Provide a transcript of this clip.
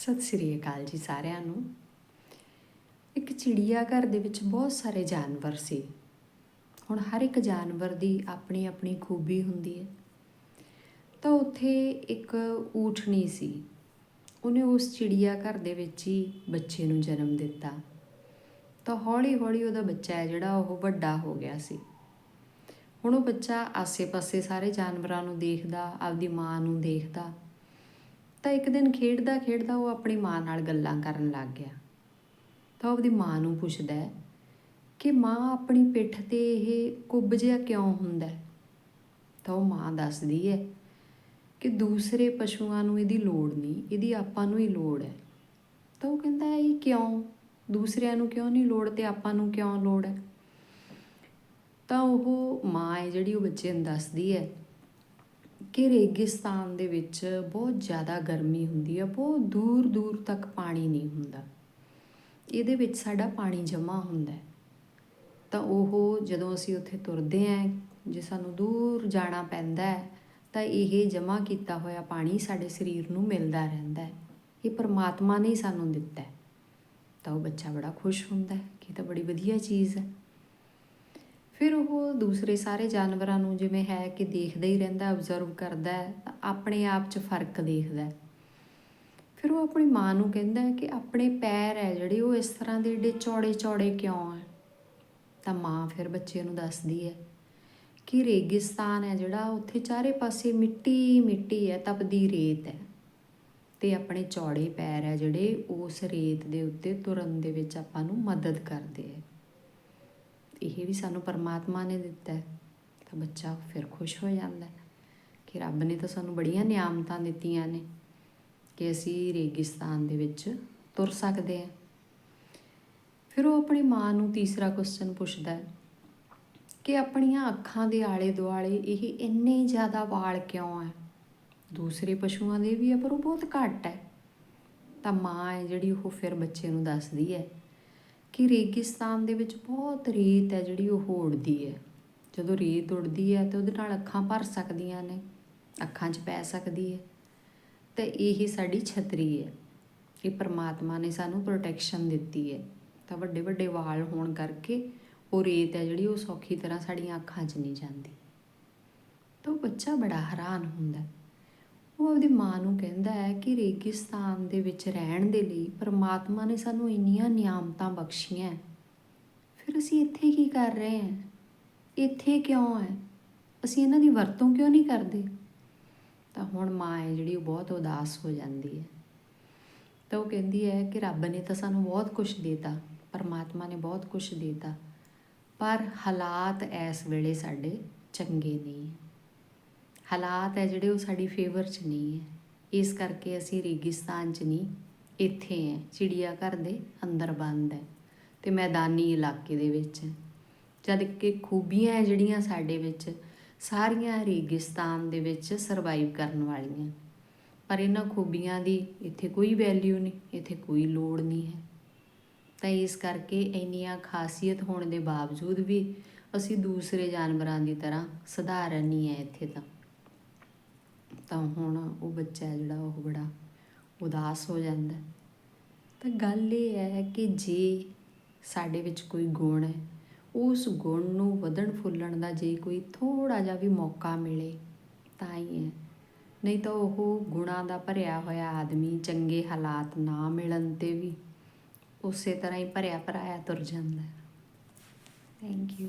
ਸਤਿ ਸ੍ਰੀ ਅਕਾਲ ਜੀ ਸਾਰਿਆਂ ਨੂੰ। ਇੱਕ ਚਿੜੀਆ ਘਰ ਦੇ ਵਿੱਚ ਬਹੁਤ ਸਾਰੇ ਜਾਨਵਰ ਸੀ। ਹੁਣ ਹਰ ਇੱਕ ਜਾਨਵਰ ਦੀ ਆਪਣੀ ਆਪਣੀ ਖੂਬੀ ਹੁੰਦੀ ਹੈ। ਤਾਂ ਉੱਥੇ ਇੱਕ ਊਠਣੀ ਸੀ। ਉਹਨੇ ਉਸ ਚਿੜੀਆ ਘਰ ਦੇ ਵਿੱਚ ਹੀ ਬੱਚੇ ਨੂੰ ਜਨਮ ਦਿੱਤਾ। ਤਾਂ ਹੌਲੀ ਹੌਲੀ ਉਹਦਾ ਬੱਚਾ ਹੈ ਜਿਹੜਾ ਉਹ ਵੱਡਾ ਹੋ ਗਿਆ ਸੀ। ਹੁਣ ਉਹ ਬੱਚਾ ਆਸੇ-ਪਾਸੇ ਸਾਰੇ ਜਾਨਵਰਾਂ ਨੂੰ ਦੇਖਦਾ, ਆਪਦੀ ਮਾਂ ਨੂੰ ਦੇਖਦਾ। ਤਾਂ ਇੱਕ ਦਿਨ ਖੇਡਦਾ ਖੇਡਦਾ ਉਹ ਆਪਣੀ ਮਾਂ ਨਾਲ ਗੱਲਾਂ ਕਰਨ ਲੱਗ ਗਿਆ। ਤਾਂ ਉਹ ਆਪਦੀ ਮਾਂ ਨੂੰ ਪੁੱਛਦਾ ਕਿ ਮਾਂ ਆਪਣੀ ਪਿੱਠ ਤੇ ਇਹ ਕੁੱਬ ਜਿਹਾ ਕਿਉਂ ਹੁੰਦਾ ਤਾਂ ਉਹ ਮਾਂ ਦੱਸਦੀ ਹੈ ਕਿ ਦੂਸਰੇ ਪਸ਼ੂਆਂ ਨੂੰ ਇਹਦੀ ਲੋੜ ਨਹੀਂ, ਇਹਦੀ ਆਪਾਂ ਨੂੰ ਹੀ ਲੋੜ ਹੈ। ਤਾਂ ਉਹ ਕਹਿੰਦਾ ਇਹ ਕਿਉਂ? ਦੂਸਰਿਆਂ ਨੂੰ ਕਿਉਂ ਨਹੀਂ ਲੋੜ ਤੇ ਆਪਾਂ ਨੂੰ ਕਿਉਂ ਲੋੜ ਹੈ? ਤਾਂ ਉਹ ਮਾਂ ਹੈ ਜਿਹੜੀ ਉਹ ਬੱਚੇ ਨੂੰ ਦੱਸਦੀ ਹੈ ਕਿ ਰੇਗਿਸਤਾਨ ਦੇ ਵਿੱਚ ਬਹੁਤ ਜ਼ਿਆਦਾ ਗਰਮੀ ਹੁੰਦੀ ਹੈ ਬਹੁਤ ਦੂਰ ਦੂਰ ਤੱਕ ਪਾਣੀ ਨਹੀਂ ਹੁੰਦਾ। ਇਹਦੇ ਵਿੱਚ ਸਾਡਾ ਪਾਣੀ ਜਮ੍ਹਾਂ ਹੁੰਦਾ ਹੈ। ਤਾਂ ਉਹ ਜਦੋਂ ਅਸੀਂ ਉੱਥੇ ਤੁਰਦੇ ਆਂ ਜੇ ਸਾਨੂੰ ਦੂਰ ਜਾਣਾ ਪੈਂਦਾ ਹੈ, ਤਾਂ ਇਹ ਜਮ੍ਹਾਂ ਕੀਤਾ ਹੋਇਆ ਪਾਣੀ ਸਾਡੇ ਸਰੀਰ ਨੂੰ ਮਿਲਦਾ ਰਹਿੰਦਾ ਹੈ। ਇਹ ਪਰਮਾਤਮਾ ਨੇ ਸਾਨੂੰ ਦਿੱਤਾ ਹੈ। ਤਾਂ ਉਹ ਬੱਚਾ ਬੜਾ ਖੁਸ਼ ਹੁੰਦਾ ਹੈ ਕਿ ਇਹ ਤਾਂ ਬੜੀ ਵਧੀਆ ਚੀਜ਼ ਹੈ। ਫਿਰ ਉਹ ਦੂਸਰੇ ਸਾਰੇ ਜਾਨਵਰਾਂ ਨੂੰ ਜਿਵੇਂ ਹੈ ਕਿ ਦੇਖਦਾ ਹੀ ਰਹਿੰਦਾ ਆਬਜ਼ਰਵ ਕਰਦਾ ਹੈ, ਤਾਂ ਆਪਣੇ ਆਪ 'ਚ ਫ਼ਰਕ ਦੇਖਦਾ ਹੈ। ਫਿਰ ਉਹ ਆਪਣੀ ਮਾਂ ਨੂੰ ਕਹਿੰਦਾ ਹੈ ਕਿ ਆਪਣੇ ਪੈਰ ਹੈ ਜਿਹੜੇ, ਉਹ ਇਸ ਤਰ੍ਹਾਂ ਦੇ ਏਡੇ ਚੌੜੇ ਚੌੜੇ ਕਿਉਂ ਹੈ? ਤਾਂ ਮਾਂ ਫਿਰ ਬੱਚੇ ਨੂੰ ਦੱਸਦੀ ਹੈ ਕਿ ਰੇਗਿਸਤਾਨ ਹੈ ਜਿਹੜਾ, ਉੱਥੇ ਚਾਰੇ ਪਾਸੇ ਮਿੱਟੀ ਮਿੱਟੀ ਹੈ, ਤਪਦੀ ਰੇਤ ਹੈ। ਤੇ ਆਪਣੇ ਚੌੜੇ ਪੈਰ ਹੈ ਜਿਹੜੇ, ਉਸ ਰੇਤ ਦੇ ਉੱਤੇ ਤੁਰਨ ਦੇ ਵਿੱਚ ਆਪਾਂ ਨੂੰ ਮਦਦ ਕਰਦੇ ਹੈ। ਇਹ ਵੀ ਸਾਨੂੰ ਪਰਮਾਤਮਾ ਨੇ ਦਿੱਤਾ ਹੈ, ਤਾਂ ਬੱਚਾ ਫਿਰ ਖੁਸ਼ ਹੋ ਜਾਂਦਾ ਹੈ ਕਿ ਰੱਬ ਨੇ ਤਾਂ ਸਾਨੂੰ ਬੜੀਆਂ ਨਿਆਮਤਾਂ ਦਿੱਤੀਆਂ ਨੇ ਕਿ ਅਸੀਂ ਰੇਗਿਸਤਾਨ ਦੇ ਵਿੱਚ ਤੁਰ ਸਕਦੇ ਹਾਂ। ਫਿਰ ਉਹ ਆਪਣੀ ਮਾਂ ਨੂੰ ਤੀਸਰਾ ਕੁਐਸਚਨ ਪੁੱਛਦਾ ਹੈ ਕਿ ਆਪਣੀਆਂ ਅੱਖਾਂ ਦੇ ਆਲੇ ਦੁਆਲੇ ਇਹ ਇੰਨੇ ਜ਼ਿਆਦਾ ਵਾਲ ਕਿਉਂ ਹੈ? ਦੂਸਰੇ ਪਸ਼ੂਆਂ ਦੇ ਵੀ ਹੈ, ਪਰ ਉਹ ਬਹੁਤ ਘੱਟ ਹੈ। ਤਾਂ ਮਾਂ ਹੈ ਜਿਹੜੀ, ਉਹ ਫਿਰ ਬੱਚੇ ਨੂੰ ਦੱਸਦੀ ਹੈ ਕਿ ਰੇਗਿਸਤਾਨ ਦੇ ਵਿੱਚ ਬਹੁਤ ਰੇਤ ਹੈ ਜਿਹੜੀ ਉਹ ਉੜਦੀ ਹੈ। ਜਦੋਂ ਰੇਤ ਉੜਦੀ ਹੈ ਤੇ ਉਹਦੇ ਨਾਲ ਅੱਖਾਂ ਭਰ ਸਕਦੀਆਂ ਨੇ, ਅੱਖਾਂ 'ਚ ਪੈ ਸਕਦੀ ਹੈ। ਤੇ ਇਹ ਸਾਡੀ ਛਤਰੀ ਹੈ ਇਹ ਪਰਮਾਤਮਾ ਨੇ ਸਾਨੂੰ ਪ੍ਰੋਟੈਕਸ਼ਨ ਦਿੱਤੀ ਹੈ। ਤਾਂ ਵੱਡੇ ਵੱਡੇ ਵਾਲ ਹੋਣ ਕਰਕੇ ਉਹ ਰੇਤ ਹੈ ਜਿਹੜੀ ਉਹ ਸੌਖੀ ਤਰ੍ਹਾਂ ਸਾਡੀਆਂ ਅੱਖਾਂ 'ਚ ਨਹੀਂ ਜਾਂਦੀ। ਤਾਂ ਉਹ ਬੱਚਾ ਬੜਾ ਹੈਰਾਨ ਹੁੰਦਾ। ਹੈ ਉਹ ਆਪਦੀ ਮਾਂ ਨੂੰ ਕਹਿੰਦਾ ਹੈ ਕਿ ਰੇਗਿਸਤਾਨ ਦੇ ਵਿੱਚ ਰਹਿਣ ਦੇ ਲਈ ਪਰਮਾਤਮਾ ਨੇ ਸਾਨੂੰ ਇੰਨੀਆਂ ਨਿਆਮਤਾਂ ਬਖਸ਼ੀਆਂ ਫਿਰ ਅਸੀਂ ਇੱਥੇ ਕੀ ਕਰ ਰਹੇ ਹਾਂ? ਇੱਥੇ ਕਿਉਂ ਹੈ? ਅਸੀਂ ਇਹਨਾਂ ਦੀ ਵਰਤੋਂ ਕਿਉਂ ਨਹੀਂ ਕਰਦੇ? ਤਾਂ ਹੁਣ ਮਾਂ ਹੈ ਜਿਹੜੀ, ਉਹ ਬਹੁਤ ਉਦਾਸ ਹੋ ਜਾਂਦੀ ਹੈ। ਤਾਂ ਉਹ ਕਹਿੰਦੀ ਹੈ ਕਿ ਰੱਬ ਨੇ ਤਾਂ ਸਾਨੂੰ ਬਹੁਤ ਕੁਝ ਦਿੱਤਾ, ਪਰਮਾਤਮਾ ਨੇ ਬਹੁਤ ਕੁਝ ਦਿੱਤਾ, ਪਰ ਹਾਲਾਤ ਇਸ ਵੇਲੇ ਸਾਡੇ ਚੰਗੇ ਨਹੀਂ ਹਾਲਾਤ ਹੈ ਜਿਹੜੇ ਉਹ ਸਾਡੀ ਫੇਵਰ 'ਚ ਨਹੀਂ ਹੈ। ਇਸ ਕਰਕੇ ਅਸੀਂ ਰੇਗਿਸਤਾਨ 'ਚ ਨਹੀਂ, ਇੱਥੇ ਹੈ ਚਿੜੀਆ ਘਰ ਦੇ ਅੰਦਰ ਬੰਦ ਹੈ ਤੇ ਮੈਦਾਨੀ ਇਲਾਕੇ ਦੇ ਵਿੱਚ। ਜਦ ਕਿ ਖੂਬੀਆਂ ਹੈ ਜਿਹੜੀਆਂ ਸਾਡੇ ਵਿੱਚ, ਸਾਰੀਆਂ ਰੇਗਿਸਤਾਨ ਦੇ ਵਿੱਚ ਸਰਵਾਈਵ ਕਰਨ ਵਾਲੀਆਂ। ਪਰ ਇਹਨਾਂ ਖੂਬੀਆਂ ਦੀ ਇੱਥੇ ਕੋਈ ਵੈਲਿਊ ਨਹੀਂ, ਇੱਥੇ ਕੋਈ ਲੋੜ ਨਹੀਂ ਹੈ। ਤਾਂ ਇਸ ਕਰਕੇ ਇੰਨੀਆਂ ਖਾਸੀਅਤ ਹੋਣ ਦੇ ਬਾਵਜੂਦ ਵੀ ਅਸੀਂ ਦੂਸਰੇ ਜਾਨਵਰਾਂ ਦੀ ਤਰ੍ਹਾਂ ਸਧਾਰਨ ਨਹੀਂ ਹੈ ਇੱਥੇ ਤਾਂ। ਤਾਂ ਹੁਣ ਉਹ ਬੱਚਾ ਜਿਹੜਾ ਉਹ ਬੜਾ ਉਦਾਸ ਹੋ ਜਾਂਦਾ ਤਾਂ ਗੱਲ ਇਹ ਹੈ ਕਿ ਜੇ ਸਾਡੇ ਵਿੱਚ ਕੋਈ ਗੁਣ ਹੈ, ਉਸ ਗੁਣ ਨੂੰ ਵਧਣ ਫੁੱਲਣ ਦਾ ਜੇ ਕੋਈ ਥੋੜਾ ਜਿਹਾ ਵੀ ਮੌਕਾ ਮਿਲੇ ਤਾਂ ਹੀ ਹੈ। ਨਹੀਂ ਤਾਂ ਉਹ ਗੁਣਾਂ ਦਾ ਭਰਿਆ ਹੋਇਆ ਆਦਮੀ ਚੰਗੇ ਹਾਲਾਤ ਨਾ ਮਿਲਣ ਤੇ ਵੀ ਉਸੇ ਤਰ੍ਹਾਂ ਹੀ ਭਰਿਆ ਭਰਾਇਆ ਤੁਰ ਜਾਂਦਾ ਥੈਂਕ ਯੂ